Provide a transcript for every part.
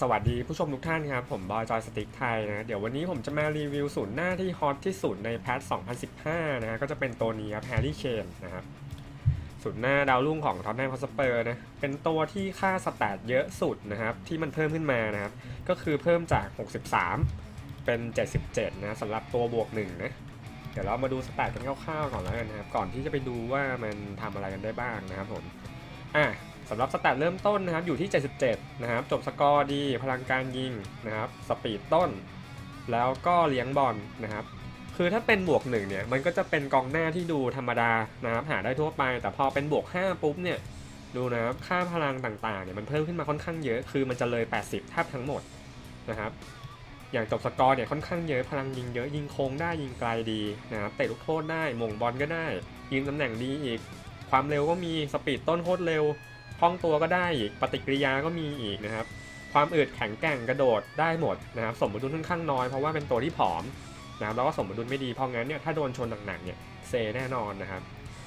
สวัสดีผู้ชมทุกท่านครับ ผมบอยจอยสติ๊กไทยนะ เดี๋ยววันนี้ผมจะมารีวิวศูนย์หน้าที่ฮอตที่สุดในแพท 2015 นะฮะก็จะเป็นตัวนี้ครับแฮร์รี่เคนนะครับศูนย์หน้าดาวรุ่งของท็อตแนมฮอสเปอร์นะเป็นตัวที่ค่าสแตทเยอะสุดนะครับ ที่มันเพิ่มขึ้นมานะครับ ก็คือเพิ่มจาก 63 เป็น 77 นะสำหรับตัวบวกหนึ่งนะเดี๋ยวเรามาดูสแตทกันคร่าวๆก่อนแล้วกันนะครับ ก่อนที่จะไปดูว่ามันทำอะไรกันได้บ้างนะครับผม อะสำหรับสแตทเริ่มต้นนะครับอยู่ที่ 77 นะครับ จบสกอร์ดี พลังการยิงนะครับ สปีดต้น แล้วก็เลี้ยงบอลนะครับ คือถ้าเป็นบวกหนึ่งเนี่ย มันก็จะเป็นกองหน้าที่ดูธรรมดานะครับ หาได้ทั่วไป แต่พอเป็นบวก 5 ปุ๊บเนี่ย ดูนะครับ ค่าพลังต่างๆ เนี่ยมันเพิ่มขึ้นมาค่อนข้างเยอะ คือมันจะเลย 80แทบทั้งหมดนะครับ อย่างจบสกอร์เนี่ยค่อนข้างเยอะ พลังยิงเยอะ ยิงโค้งได้ ยิงไกลดีนะครับ เตะลูกโทษได้ มงบอลก็ได้ยิงตำแหน่งดีอีก ความเร็วก็มีสปีดต้นโคตรเร็วคล่องตัวก็ได้อีกปฏิกิริยาก็มีอีกนะครับ ความอึดแข็งแกร่งกระโดดได้หมดนะครับ สมดุลค่อนข้างน้อยเพราะว่าเป็นตัวที่ผอมนะครับแล้วก็สมดุลไม่ดีเพราะงั้นเนี่ยถ้าโดนชนหนักๆเนี่ยเซแน่นอนนะครับ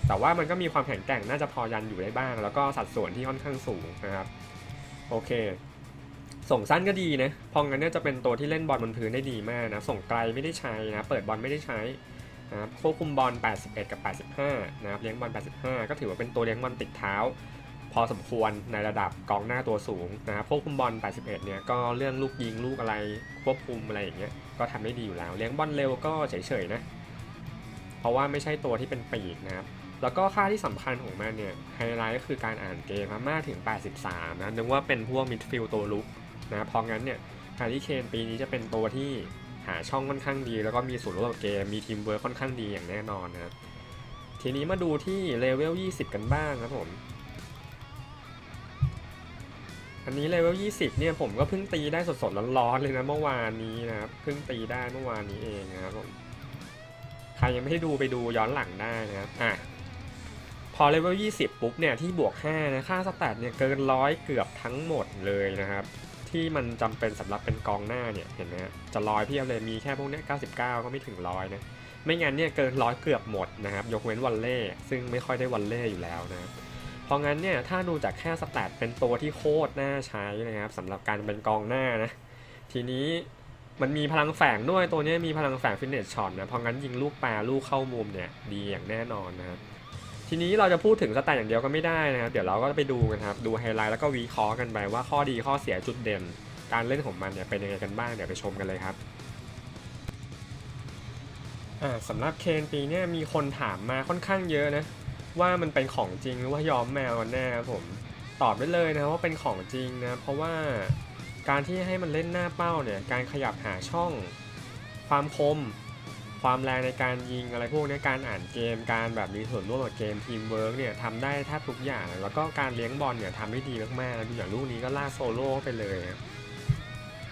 แต่ว่ามันก็มีความแข็งแกร่งน่าจะพอยันอยู่ได้บ้าง แล้วก็สัดส่วนที่ค่อนข้างสูงนะครับโอเค ส่งสั้นก็ดีนะเพราะงั้นเนี่ยจะเป็นตัวที่เล่นบอลบนพื้นได้ดีมากนะส่งไกลไม่ได้ใช้นะเปิดบอลไม่ได้ใช้ นะครับควบคุมบอล 81 กับ 85 นะครับเลี้ยงบอล 85 ก็ถือว่าเป็นตัวเลี้ยงบอลติดเท้า พอสมควรในระดับกองหน้าตัวสูงนะครับควบคุมบอล 81 เนี่ยก็เรื่องลูกยิงลูกอะไรควบคุมอะไรอย่างเงี้ยก็ทำได้ดีอยู่แล้ว เลี้ยงบอลเร็วก็เฉยๆนะเพราะว่าไม่ใช่ตัวที่เป็นปีกนะครับแล้วก็ค่าที่สำคัญของมันเนี่ยไฮไลท์ก็คือการอ่านเกมมากถึง 83 นะนึกว่าเป็นพวกมิดฟิลด์ตัวลุกนะเพราะงั้นเนี่ยฮาริเคนปีนี้จะเป็นตัวที่ หาช่องค่อนข้างดี แล้วก็มีส่วนร่วมกับเกมมีทีมเวิร์คค่อนข้างดีอย่างแน่นอนนะครับทีนี้มาดูที่เลเวล 20 กันบ้างครับผม อันนี้เลเวล 20 เนี่ยผมก็เพิ่งตีได้สดๆร้อนๆเลยนะเมื่อวานนี้นะครับเพิ่งตีได้เมื่อวานนี้เองนะครับผมใครยังไม่ได้ดูไปดูย้อนหลังได้นะครับอะพอเลเวล 20 ปุ๊บเนี่ยที่บวก 5 นะ ค่าสแตทเนี่ยเกินร้อยเกือบทั้งหมดเลยนะครับ ที่มันจำเป็นสำหรับเป็นกองหน้าเนี่ยเห็นไหมจะร้อยพียบเลยมีแค่พวกเนี้ย99 ก็ไม่ถึงร้อยนะไม่งั้นเนี่ยเกินร้อยเกือบหมดนะครับยกเว้นวันเล่ซึ่งไม่ค่อยได้วันเล่อยู่แล้วนะเพราะงั้นเนี่ยถ้าดูจากแค่สแตทเป็นตัวที่โคตรน่าใช้นะครับสำหรับการเป็นกองหน้านะทีนี้มันมีพลังแฝงด้วยตัวเนี้ยมีพลังแฝงฟิตเนสช็อตนะเพราะงั้นยิงลูกปลาลูกเข้ามุมเนี่ยดีอย่างแน่นอนนะครับ ทีนี้เราจะพูดถึงสแตทอย่างเดียวก็ไม่ได้นะครับ เดี๋ยวเราก็ไปดูกันครับ ดูไฮไลท์แล้วก็วิเคราะห์กันไปว่าข้อดีข้อเสียจุดเด่น การเล่นของมันเนี่ยเป็นยังไงกันบ้างเดี๋ยวไปชมกันเลยครับสำหรับเคนปีนี่มีคนถามมาค่อนข้างเยอะนะ ว่ามันเป็นของจริงหรือว่าย้อมแมวกันแน่ครับผมตอบได้เลยนะว่าเป็นของจริงนะเพราะว่าการที่ให้มันเล่นหน้าเป้าเนี่ยการขยับหาช่องความคม ความแรงในการยิงอะไรพวกนี้การอ่านเกม การแบบมีส่วนร่วมกับเกมทีมเวิร์กเนี่ยทำได้แทบทุกอย่าง แล้วก็การเลี้ยงบอลเนี่ยทำได้ดีมากๆดูอย่างลูกนี้ก็ลากโซโล่ไปเลย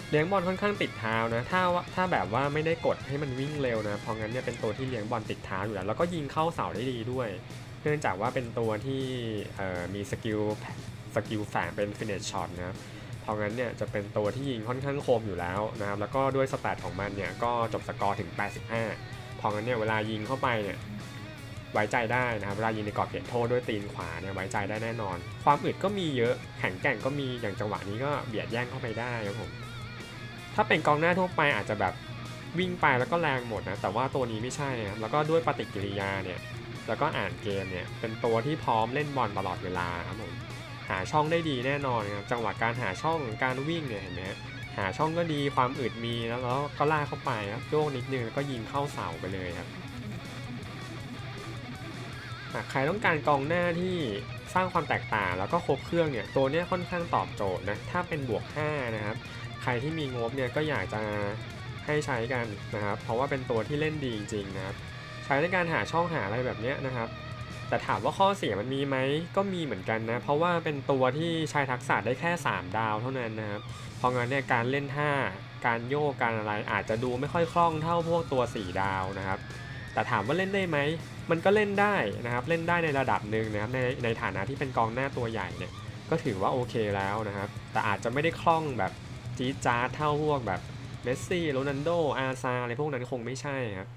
เลี้ยงบอลค่อนข้างติดเท้านะ ถ้าว่าถ้าแบบว่าไม่ได้กดให้มันวิ่งเร็วนะ เพราะงั้นเนี่ยเป็นตัวที่เลี้ยงบอลติดเท้าอยู่แล้ว แล้วก็ยิงเข้าเสาได้ดีด้วย เนื่องจากว่าเป็นตัวที่มีสกิลสกิลแฝงเป็นฟินเนชช็อตนะ เพราะงั้นเนี่ยจะเป็นตัวที่ยิงค่อนข้างคมอยู่แล้วนะครับแล้วก็ด้วยสแตทของมันเนี่ยก็จบสกอร์ถึง 85 เพราะงั้นเนี่ยเวลายิงเข้าไปเนี่ยไว้ใจได้นะครับเวลายิงในกรอบเขตโทษด้วยตีนขวาเนี่ยไว้ใจได้แน่นอน ความอึดก็มีเยอะแข็งแกร่งก็มีอย่างจังหวะนี้ก็เบียดแย่งเข้าไปได้ครับผมถ้าเป็นกองหน้าทั่วไปอาจจะแบบวิ่งไปแล้วก็แรงหมดนะแต่ว่าตัวนี้ไม่ใช่นะครับแล้วก็ด้วยปฏิกิริยาเนี่ยแล้วก็อ่านเกมเนี่ยเป็นตัวที่พร้อมเล่นบอลตลอดเวลาครับผม หาช่องได้ดีแน่นอนครับจังหวะการหาช่องการวิ่งเนี่ยเห็นไหมฮะหาช่องก็ดีความอึดมีแล้วแล้วก็ลากเข้าไปครับโยกนิดนึงแล้วก็ยิงเข้าเสาไปเลยครับหากใครต้องการกองหน้าที่สร้างความแตกต่างแล้วก็ครบเครื่องเนี่ยตัวนี้ค่อนข้างตอบโจทย์นะถ้าเป็นบวก 5 นะครับ ใครที่มีงบเนี่ยก็อยากจะให้ใช้กันนะครับ เพราะว่าเป็นตัวที่เล่นดีจริงๆนะครับ ใช้ในการหาช่องหาอะไรแบบนี้นะครับ แต่ถามว่าข้อเสียมันมีไหมก็มีเหมือนกันนะ เพราะว่าเป็นตัวที่ใช้ทักษะได้แค่ 3 ดาวเท่านั้นนะครับเพราะงั้นเนี่ยการเล่นท่าการโยกการอะไรอาจจะดูไม่ค่อยคล่องเท่าพวกตัว 4 ดาวนะครับ แต่ถามว่าเล่นได้ไหมมันก็เล่นได้นะครับเล่นได้ในระดับหนึ่งนะครับในในฐานะที่เป็นกองหน้าตัวใหญ่เนี่ยก็ถือว่าโอเคแล้วนะครับ แต่อาจจะไม่ได้คล่องแบบจี๊ดจ๊าดเท่าพวกแบบเมสซี่โรนัลโดอาซาอะไรพวกนั้นคงไม่ใช่ครับ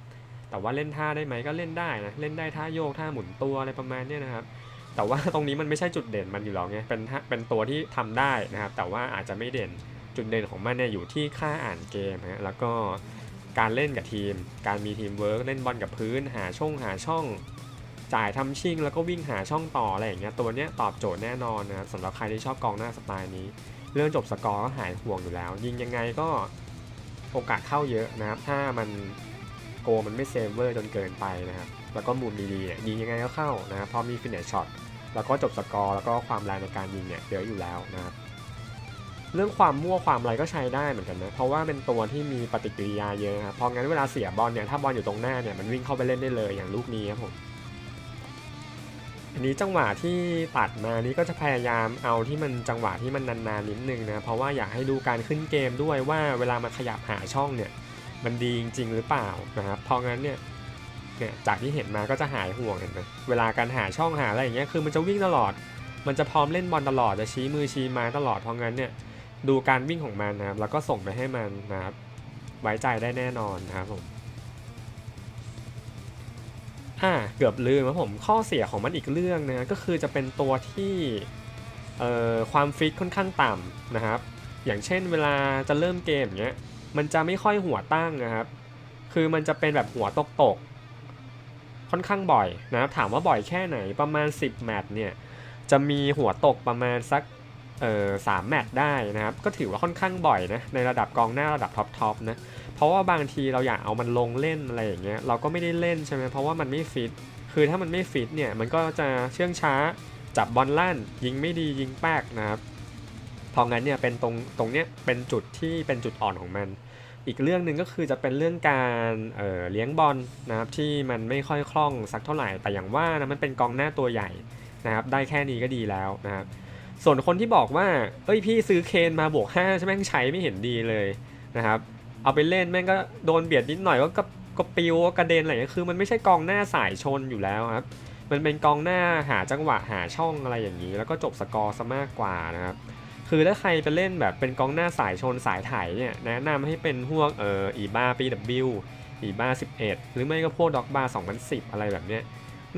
แต่ว่าเล่นท่าได้ไหมก็เล่นได้นะเล่นได้ท่าโยกท่าหมุนตัวอะไรประมาณนี้นะครับแต่ว่าตรงนี้มันไม่ใช่จุดเด่นมันอยู่หรอกไงเป็นท่าเป็นตัวที่ทำได้นะครับแต่ว่าอาจจะไม่เด่นจุดเด่นของมันเนี่ยอยู่ที่ค่าอ่านเกมฮะแล้วก็การเล่นกับทีม การมีทีมเวิร์กเล่นบอลกับพื้น หาช่องหาช่อง จ่ายทำชิ่ง แล้วก็วิ่งหาช่องต่ออะไรอย่างเงี้ยตัวเนี้ยตอบโจทย์แน่นอนนะครับสำหรับใครที่ชอบกองหน้าสไตล์นี้ เรื่องจบสกอร์ก็หายห่วงอยู่แล้ว ยิงยังไงก็โอกาสเข้าเยอะนะครับถ้ามัน โกมันไม่เซฟเวอร์จนเกินไปนะครับ แล้วก็มุมดีๆเนี่ยยิงยังไงก็เข้านะครับพอมีฟินเนชช็อตแล้วก็จบสกอร์แล้วก็ความแรงในการยิงเนี่ยเยอะอยู่แล้วนะครับเรื่องความมั่วความอะไรก็ใช้ได้เหมือนกันนะเพราะว่าเป็นตัวที่มีปฏิกิริยาเยอะครับเพราะงั้นเวลาเสียบอลเนี่ยถ้าบอลอยู่ตรงหน้าเนี่ยมันวิ่งเข้าไปเล่นได้เลยอย่างลูกนี้ครับผมอันนี้จังหวะที่ตัดมานี้ก็จะพยายามเอาที่มันจังหวะที่มันนานๆนิดนึงนะเพราะว่าอยากให้ดูการขึ้นเกมด้วยว่าเวลามันขยับหาช่องเนี่ย มันดีจริง ๆ หรือเปล่านะครับเพราะงั้นเนี่ยเนี่ยจากที่เห็นมาก็จะหายห่วงเห็นไหมเวลาการหาช่องหาอะไรอย่างเงี้ยคือมันจะวิ่งตลอด มันจะพร้อมเล่นบอลตลอดจะชี้มือชี้ไม้ตลอดเพราะงั้นเนี่ยดูการวิ่งของมันนะครับแล้วก็ส่งไปให้มันนะครับไว้ใจได้แน่นอนนะครับผมอ่าเกือบลืมครับผมข้อเสียของมันอีกเรื่องนะก็คือจะเป็นตัวที่เอ่อความฟิตค่อนข้างต่ำนะครับอย่างเช่นเวลาจะเริ่มเกมอย่างเงี้ย มันจะไม่ค่อยหัวตั้งนะครับ คือมันจะเป็นแบบหัวตกตกๆค่อนข้างบ่อยนะครับถามว่าบ่อยแค่ไหนประมาณ 10 แมตช์เนี่ยจะมีหัวตกประมาณสักเออสามแมตช์ได้นะครับ ก็ถือว่าค่อนข้างบ่อยนะในระดับกองหน้าระดับท็อปทอปนะเพราะว่าบางทีเราอยากเอามันลงเล่นอะไรอย่างเงี้ยเราก็ไม่ได้เล่นใช่ไหมเพราะว่ามันไม่ฟิตคือถ้ามันไม่ฟิตเนี่ยมันก็จะเชื่องช้าจับบอลลั่น ยิงไม่ดียิงแป๊กนะครับ เพราะงั้นเนี่ยเป็นตรงตรงเนี้ยเป็นจุดที่เป็นจุดอ่อนของมัน อีกเรื่องหนึ่งก็คือจะเป็นเรื่องการเเลี้ยงบอลนะครับที่มันไม่ค่อยคล่องสักเท่าไหร่แต่อย่างว่านะมันเป็นกองหน้าตัวใหญ่นะครับได้แค่นี้ก็ดีแล้วนะครับส่วนคนที่บอกว่าเอ้ยพี่ซื้อเคนมาบวก5ใช่ไหมใช้ไม่เห็นดีเลยนะครับเอาไปเล่นแม่งก็โดนเบียดนิดหน่อยก็ก็กปิวก็กระเด็นอะไรอย่างเงี้ยคือมันไม่ใช่กองหน้าสายชนอยู่แล้วครับมันเป็นกองหน้าหาจังหวะหาช่องอะไรอย่างนี้ แล้วก็จบสกอร์ซะมากกว่านะครับ คือถ้าใครไปเล่นแบบเป็นกองหน้าสายชนสายไถเนี่ยแนะนำให้เป็นพวกเอ่ออีบ้าปีดับบิลอีบ้า11 หรือไม่ก็พวกด็อกบา2010 อะไรแบบเนี้ย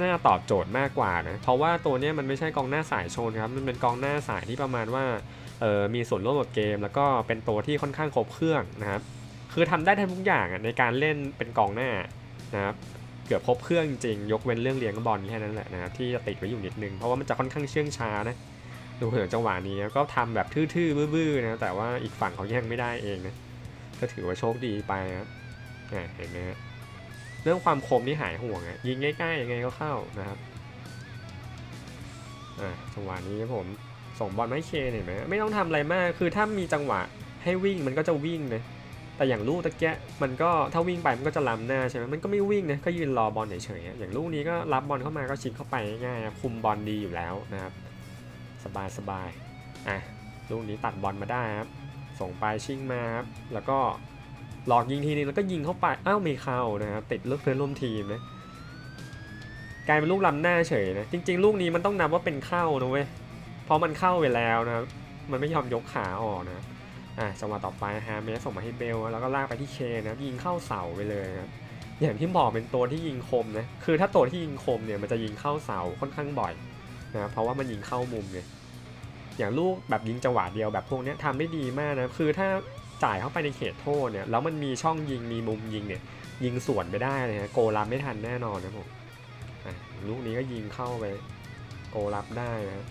น่าตอบโจทย์มากกว่านะเพราะว่าตัวเนี้ยมันไม่ใช่กองหน้าสายชนครับมันเป็นกองหน้าสายที่ประมาณว่าเออมีส่วนร่วมกับเกม แล้วก็เป็นตัวที่ค่อนข้างครบเครื่องนะครับคือทำได้ทั้งทุกอย่างอะในการเล่นเป็นกองหน้านะครับเกือบครบเครื่องจริงยกเว้นเรื่องเลี้ยงบอลแค่นั้นแหละนะครับที่จะติดไว้อยู่นิดนึงเพราะว่ามันจะค่อนข้างเชื่องช้านะ ดูเหมือนจังหวะนี้ก็ทำแบบทื่อๆบื้อๆนะแต่ว่าอีกฝั่งเขาแย่งไม่ได้เองนะก็ถือว่าโชคดีไปนะเห็นไหมฮะเรื่องความคมนี่หายห่วงอะยิงใกล้ๆยังไงก็เข้านะครับจังหวะนี้ผมส่งบอลไม่เคนเห็นไหมไม่ต้องทำอะไรมากคือถ้ามีจังหวะให้วิ่งมันก็จะวิ่งนะแต่อย่างลูกตะเกียมันก็ถ้าวิ่งไปมันก็จะล้ำหน้าใช่ไหมมันก็ไม่วิ่งนะก็ยืนรอบอลเฉยๆอย่างลูกนี้ก็รับบอลเข้ามาก็ชิงเข้าไปง่ายๆคุมบอลดีอยู่แล้วนะครับ สบายสบายอะลูกนี้ตัดบอลมาได้ครับ ส่งไปชิงมาครับ แล้วก็หลอกยิงทีนึงแล้วก็ยิงเข้าไป อ้าวไม่เข้านะครับติดลูกเพื่อนร่วมทีมนะกลายเป็นลูกล้ำหน้าเฉยนะ จริง ๆ ลูกนี้มันต้องนับว่าเป็นเข้านะเว้ย เพราะมันเข้าไปแล้วนะครับ มันไม่ยอมยกขาออกนะอะจังหวะต่อไปฮะเมสส่งมาให้เบล แล้วก็ลากไปที่เคนะยิงเข้าเสาไปเลยครับ อย่างที่บอกเป็นตัวที่ยิงคมนะ คือถ้าตัวที่ยิงคมเนี่ยมันจะยิงเข้าเสาค่อนข้างบ่อย นะเพราะว่ามันยิงเข้ามุมไงอย่างลูกแบบยิงจังหวะเดียวแบบพวกนี้ทำได้ดีมากนะคือถ้าจ่ายเข้าไปในเขตโทษเนี่ยแล้วมันมีช่องยิงมีมุมยิงเนี่ยยิงสวนไปได้เลยนะโกรับไม่ทันแน่นอนนะผมลูกนี้ก็ยิงเข้าไปโกรับได้นะ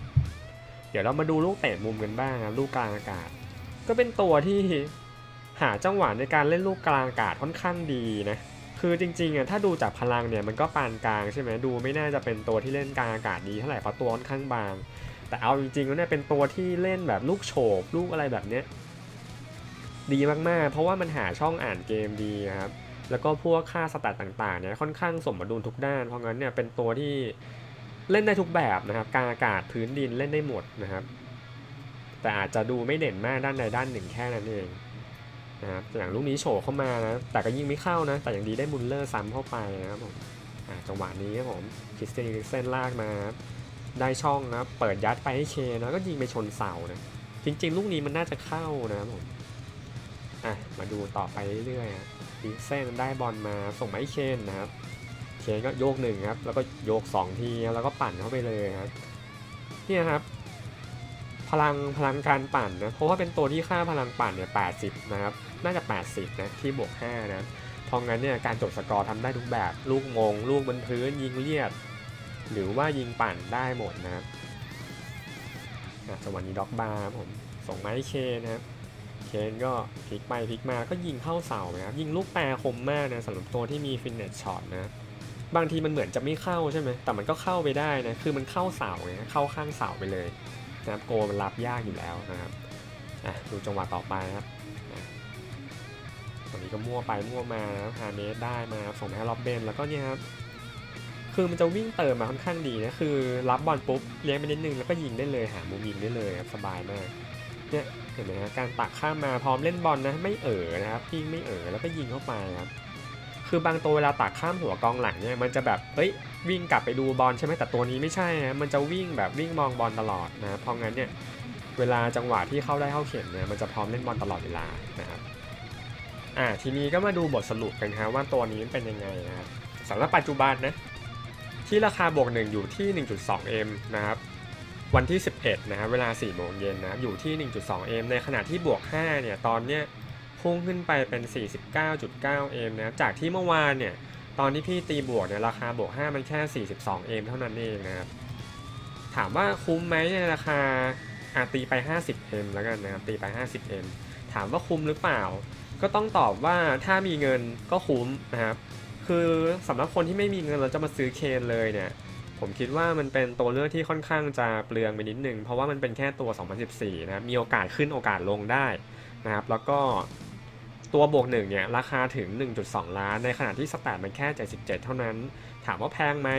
เดี๋ยวเรามาดูลูกเตะมุมกันบ้างนะลูกกลางอากาศ ก็เป็นตัวที่หาจังหวะในการเล่นลูกกลางอากาศค่อนข้างดีนะ คือจริงๆอะถ้าดูจากพลังเนี่ยมันก็ปานกลางใช่ไหมดูไม่น่าจะเป็นตัวที่เล่นกลางอากาศดีเท่าไหร่เพราะตัวค่อนข้างบาง แต่เอาจริงๆแล้วเนี่ยเป็นตัวที่เล่นแบบลูกโฉบลูกอะไรแบบเนี้ยดีมากๆ เพราะว่ามันหาช่องอ่านเกมดีครับแล้วก็พวกค่าสแตทต่างๆเนี่ยค่อนข้างสมดุลทุกด้าน เพราะงั้นเนี่ยเป็นตัวที่เล่นได้ทุกแบบนะครับกลางอากาศพื้นดินเล่นได้หมดนะครับ แต่อาจจะดูไม่เด่นมากด้านใดด้านหนึ่งแค่นั้นเอง นะครับอย่างลูกนี้โฉบเข้ามานะ แต่ก็ยิงไม่เข้านะ แต่อย่างดีได้มุลเลอร์ซ้ำเข้าไปนะครับผมจังหวะนี้ครับผมคริสเตียนเซนลากมาครับได้ช่องนะครับเปิดยัดไปให้เคนนะก็ยิงไปชนเสานะ จริง ๆ ลูกนี้มันน่าจะเข้านะครับผมอะมาดูต่อไปเรื่อยๆคริสเซนได้บอลมาส่งมาให้เคนนะครับ เคนก็โยกหนึ่งครับ แล้วก็โยกสองทีแล้วก็ปั่นเข้าไปเลยครับเนี่ยครับ พลังพลังการปั่นนะเพราะว่าเป็นตัวที่ค่าพลังปั่นเนี่ย80นะครับน่าจะ 80 นะ ที่บวก 5 นะเพราะงั้นเนี่ยการจดสกอร์ทำได้ทุกแบบ ลูกมง ลูกบนพื้น ยิงเลียดหรือว่ายิงปั่นได้หมดนะครับอะสวัสดีด็อกบาร์ผมส่งไม้เคนนะครับเคนก็พลิกไปพลิกมาก็ยิงเข้าเสานะครับยิงลูกแปรคมมากนะสำหรับตัวที่มีฟินเนสช็อตนะบางทีมันเหมือนจะไม่เข้าใช่ไหมแต่มันก็เข้าไปได้นะคือมันเข้าเสาไงเข้าข้างเสาไปเลย นะครับโกมันรับยากอยู่แล้วนะครับอะดูจังหวะต่อไปนะครับตอนนี้ก็มั่วไปมั่วมานะครับฮาเมสได้มาส่งไปให้ล็อบเบนแล้วก็เนี่ยครับคือมันจะวิ่งเติมมาค่อนข้างดีนะคือรับบอลปุ๊บเลี้ยงไปนิดนึงแล้วก็ยิงได้เลยหามุมยิงได้เลยครับสบายมากเนี่ยเห็นไหมฮะการตักข้ามมาพร้อมเล่นบอลนะไม่เอ๋อนะครับยิงไม่เอ๋อแล้วก็ยิงเข้าไปครับ คือบางตัวเวลาตักข้ามหัวกองหลังเนี่ยมันจะแบบเอ้ยวิ่งกลับไปดูบอลใช่ไหมแต่ตัวนี้ไม่ใช่นะมันจะวิ่งแบบวิ่งมองบอลตลอดนะเพราะงั้นเนี่ยเวลาจังหวะที่เข้าได้เข้าเข็มเนี่ยมันจะพร้อมเล่นบอลตลอดเวลานะครับอ่าทีนี้ก็มาดูบทสรุปกันครับว่าตัวนี้มันเป็นยังไงนะครับสำหรับปัจจุบันนะที่ราคาบวกหนึ่งอยู่ที่ 1.2M นะครับวันที่ 11 นะครับเวลา4โมงเย็นนะอยู่ที่ 1.2M ในขณะที่บวก5เนี่ยตอนเนี้ย พุ่งขึ้นไปเป็น 49.9 เอมนะครับ จากที่เมื่อวานเนี่ย ตอนที่พี่ตีบวกเนี่ยราคาบวก 5 มันแค่ 42 เอมเท่านั้นเองนะครับ ถามว่าคุ้มไหมในราคาอาตีไป 50 เอมแล้วกันนะครับ ตีไป 50 เอม ถามว่าคุ้มหรือเปล่า ก็ต้องตอบว่าถ้ามีเงินก็คุ้มนะครับ คือสำหรับคนที่ไม่มีเงินเราจะมาซื้อเคนเลยเนี่ยผมคิดว่ามันเป็นตัวเลือกที่ค่อนข้างจะเปลืองไปนิดนึง เพราะว่ามันเป็นแค่ตัว 2014 นะครับมีโอกาสขึ้นโอกาสลงได้นะครับ แล้วก็ ตัวบวกหนึ่งเนี่ยราคาถึง 1.2 ล้าน ในขณะที่สแตทมันแค่ 77 เท่านั้น ถามว่าแพงไหม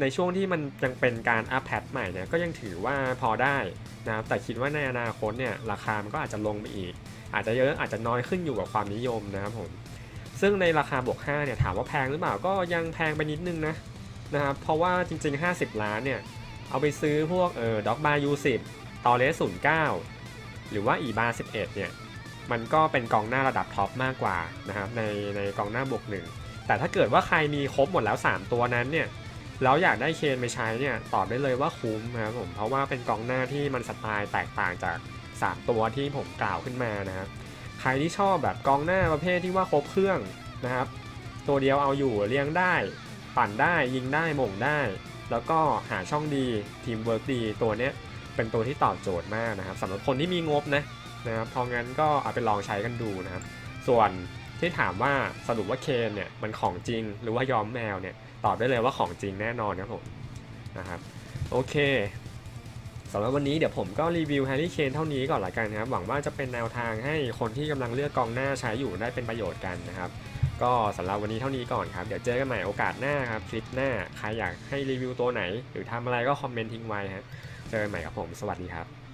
ในช่วงที่มันยังเป็นการอัพแพทใหม่เนี่ยก็ยังถือว่าพอได้นะครับแต่คิดว่าในอนาคตเนี่ยราคามันก็อาจจะลงไปอีก อาจจะเยอะอาจจะน้อยขึ้นอยู่กับความนิยมนะครับผมซึ่งในราคาบวก5เนี่ยถามว่าแพงหรือเปล่าก็ยังแพงไปนิดนึงนะนะครับเพราะว่าจริง ๆ 50 ล้านเนี่ยเอาไปซื้อพวกเออด็อกบายูสิบตอเลส09หรือว่าอีบา11เนี่ย มันก็เป็นกองหน้าระดับท็อปมากกว่านะครับในในกองหน้าบวกหนึ่งแต่ถ้าเกิดว่าใครมีครบหมดแล้ว 3 ตัวนั้นเนี่ยแล้วอยากได้เคนไปใช้เนี่ยตอบได้เลยว่าคุ้มนะครับผมเพราะว่าเป็นกองหน้าที่มันสไตล์แตกต่างจาก 3 ตัวที่ผมกล่าวขึ้นมานะครับใครที่ชอบแบบกองหน้าประเภทที่ว่าครบเครื่องนะครับ ตัวเดียวเอาอยู่เลี้ยงได้ ปั่นได้ยิงได้หม่งได้ แล้วก็หาช่องดีทีมเวิร์กดีตัวเนี้ยเป็นตัวที่ตอบโจทย์มากนะครับสำหรับคนที่มีงบนะ นะครับพราะงั้นก็เอาไปลองใช้กันดูนะครับ ส่วนที่ถามว่าสรุปว่าเคนเนี่ยมันของจริงหรือว่ายอมแมวเนี่ยตอบได้เลยว่าของจริงแน่นอนครับผมนะครับโอเคสำหรับวันนี้เดี๋ยวผมก็รีวิวแฮร์รี่เคนเท่านี้ก่อนละกันนะครับ หวังว่าจะเป็นแนวทางให้คนที่กำลังเลือกกองหน้าใช้อยู่ได้เป็นประโยชน์กันนะครับ ก็สำหรับวันนี้เท่านี้ก่อนครับ เดี๋ยวเจอกันใหม่โอกาสหน้าครับคลิปหน้าใครอยากให้รีวิวตัวไหน หรือทำอะไรก็คอมเมนต์ทิ้งไว้ฮะเจอกันใหม่กับผมสวัสดีครับ